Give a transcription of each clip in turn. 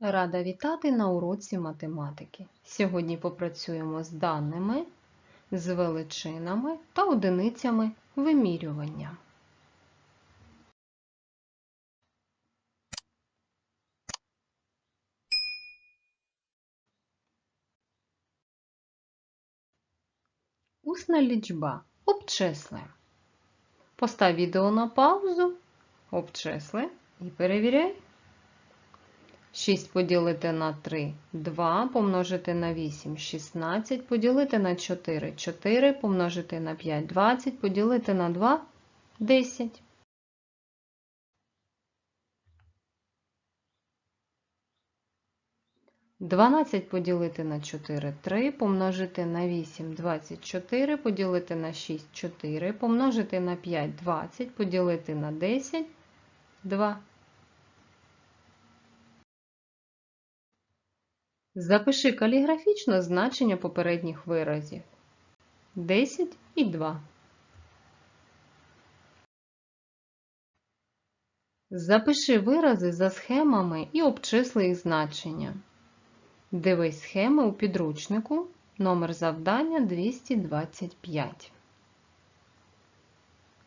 Рада вітати на уроці математики. Сьогодні попрацюємо з даними, з величинами та одиницями вимірювання. Усна лічба. Обчисли. Постав відео на паузу, обчисли і перевіряй. 6 поділити на 3 2, помножити на 8 16, поділити на 4 4, помножити на 5 20, поділити на 2 10. Дванадцять поділити на 4 3, помножити на 8 24, поділити на 6 4, помножити на 5 20, поділити на 10 2. Запиши каліграфічно значення попередніх виразів 10 і 2. Запиши вирази за схемами і обчисли їх значення. Дивись схеми у підручнику. Номер завдання 225.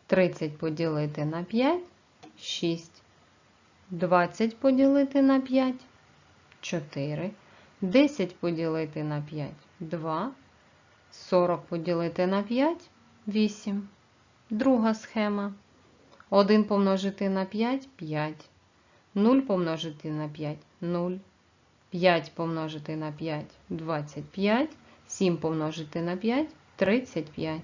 30 поділити на 5 6. 20 поділити на 5 4. 10 поділити на 5 2. 40 поділити на 5 8. Друга схема. 1 помножити на 5 5. 0 помножити на 5 0. 5 помножити на 5 25. 7 помножити на 5 35.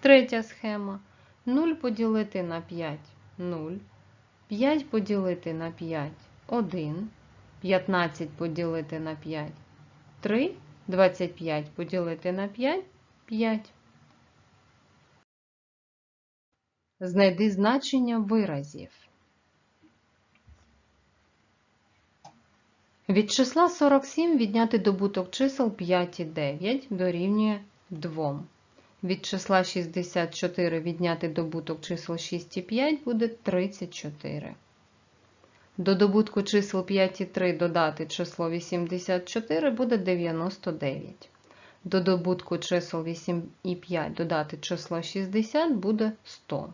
Третя схема. 0 поділити на 5 0. 5 поділити на 5 1. 15 поділити на 5 3, 25 поділити на 5 5. Знайди значення виразів. Від числа 47 відняти добуток чисел 5 і 9 дорівнює 2. Від числа 64 відняти добуток чисел 6 і 5 буде 34. До добутку чисел 5 і 3 додати число 84 буде 99. До добутку чисел 8 і 5 додати число 60 буде 100.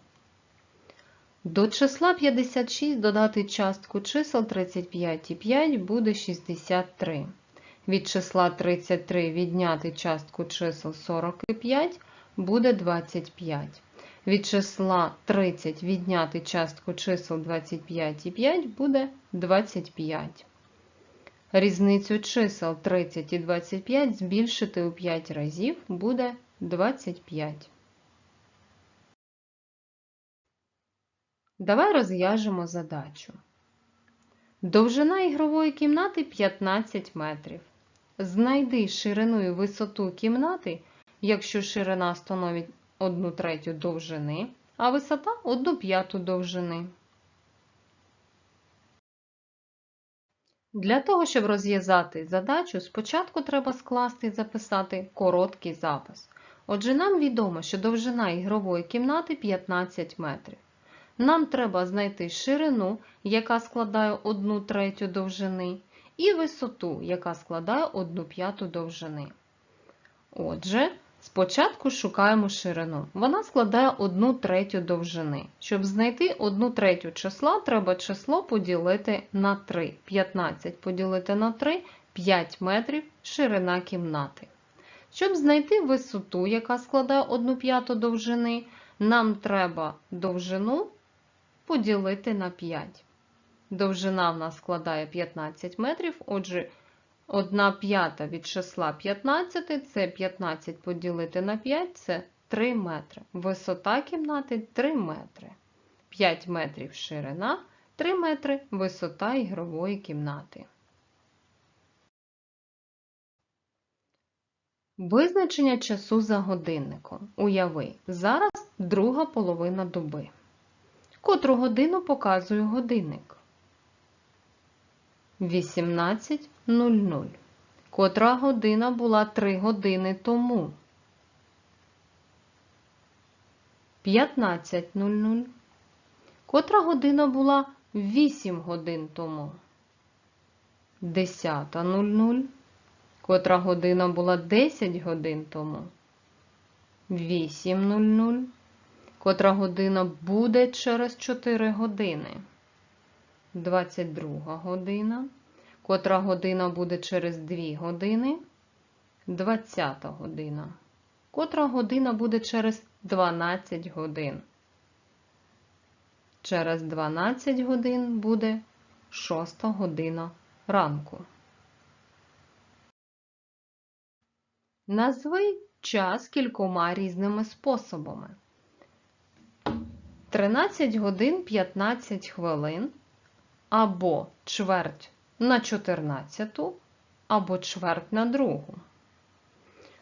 До числа 56 додати частку чисел 35 і 5 буде 63. Від числа 33 відняти частку чисел 45 буде 25. Від числа 30 відняти частку чисел 25 і 5 буде 25. Різницю чисел 30 і 25 збільшити у 5 разів буде 25. Давай розв'яжемо задачу. Довжина ігрової кімнати 15 метрів. Знайди ширину і висоту кімнати, якщо ширина становить 1 третю довжини, а висота 1 п'яту довжини. Для того, щоб розв'язати задачу, спочатку треба скласти і записати короткий запис. Отже, нам відомо, що довжина ігрової кімнати 15 метрів. Нам треба знайти ширину, яка складає 1 третю довжини, і висоту, яка складає 1 п'яту довжини. Отже, Спочатку шукаємо ширину. Вона складає 1 третю довжини. Щоб знайти 1 третю числа, треба число поділити на 3. 15 поділити на 3 5 метрів ширина кімнати. Щоб знайти висоту, яка складає 1 п'яту довжини, нам треба довжину поділити на 5. Довжина в нас складає 15 метрів, отже, 1 п'ята від числа 15 це 15 поділити на 5 це 3 метри. Висота кімнати 3 метри. 5 метрів ширина, 3 метри висота ігрової кімнати. Визначення часу за годинником. Уяви, зараз друга половина доби. Котру годину показує годинник? 18.00. Котра година була 3 години тому? 15.00. Котра година була 8 годин тому? 10.00. Котра година була 10 годин тому? 8.00. Котра година буде через 4 години? 22 година. Котра година буде через 2 години? 20 година. Котра година буде через 12 годин? Через 12 годин буде 6 година ранку. Назви час кількома різними способами. 13 годин 15 хвилин або чверть на 14, або чверть на другу.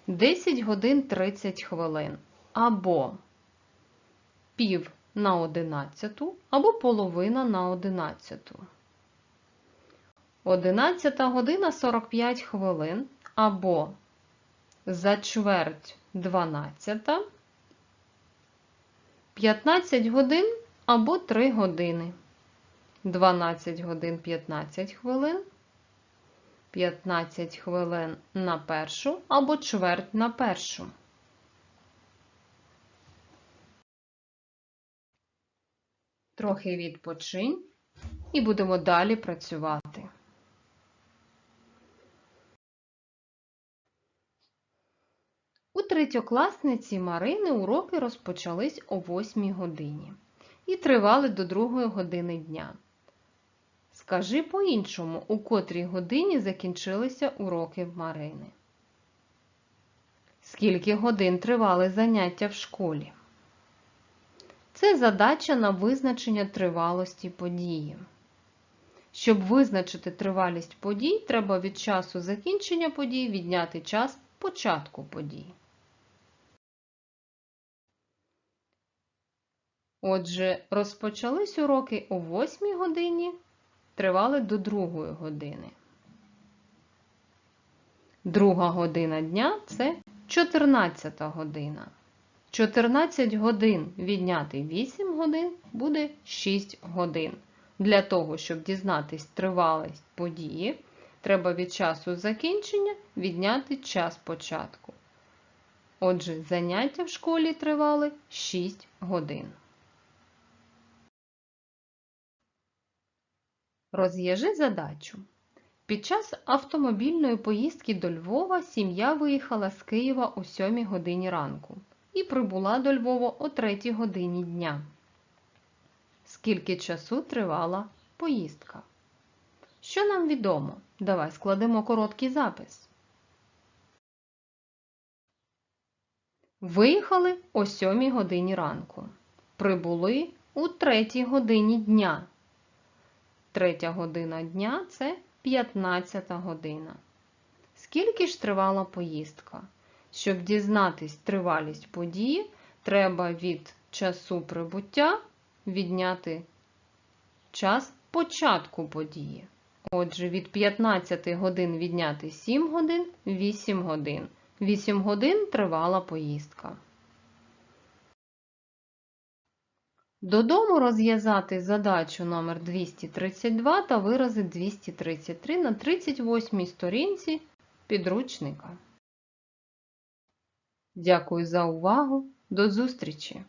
10 годин 30 хвилин або пів на 11, або половина на 11. 11 година 45 хвилин або за чверть 12, 15 годин або 3 години. 12 годин 15 хвилин, 15 хвилин на першу або чверть на першу. Трохи відпочинь і будемо далі працювати. У третьокласниці Марини уроки розпочались о 8 годині і тривали до 2 години дня. Скажи по-іншому, у котрій годині закінчилися уроки Марини. Скільки годин тривали заняття в школі? Це задача на визначення тривалості події. Щоб визначити тривалість подій, треба від часу закінчення подій відняти час початку подій. Отже, розпочались уроки о 8 годині, тривали до 2 години. Друга година дня це 14 година. 14 годин відняти 8 годин буде 6 годин. Для того, щоб дізнатись тривалість події, треба від часу закінчення відняти час початку. Отже, заняття в школі тривали 6 годин. Розв'яжи задачу. Під час автомобільної поїздки до Львова сім'я виїхала з Києва о 7 годині ранку і прибула до Львова о 3 годині дня. Скільки часу тривала поїздка? Що нам відомо? Давай складемо короткий запис. Виїхали о 7 годині ранку. Прибули у 3 годині дня. Третя година дня це 15 година. Скільки ж тривала поїздка? Щоб дізнатись тривалість події, треба від часу прибуття відняти час початку події. Отже, від 15 годин відняти 7 годин 8 годин. 8 годин тривала поїздка. Додому розв'язати задачу номер 232 та вирази 233 на 38 сторінці підручника. Дякую за увагу. До зустрічі!